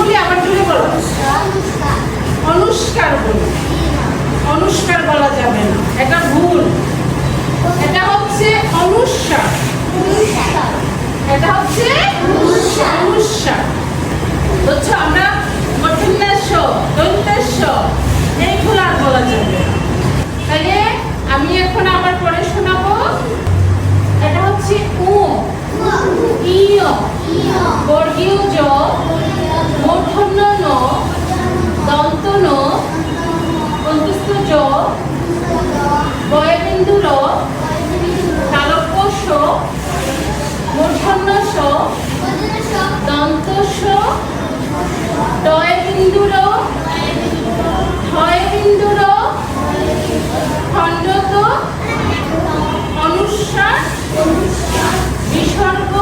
বলি আবার জুড়ে বলো। অনুষ্কার বলি। অনুষ্কার বলা যাবে না। এটা ভুল। এটা হচ্ছে অনুষ্কার। এটা হচ্ছে অনুষ্কার। বুঝছ? আমরা মধ্যন্যাস্য দন্তেশ্য এইগুলো আর বলা যাবে না। তাহলে আমি এখন আবার পড়ে শোনাবো। এটা হচ্ছে উ। ইয় বর্গীয় জ রয় বিন্দুর খণ্ডত অনুস্বার বিসর্গ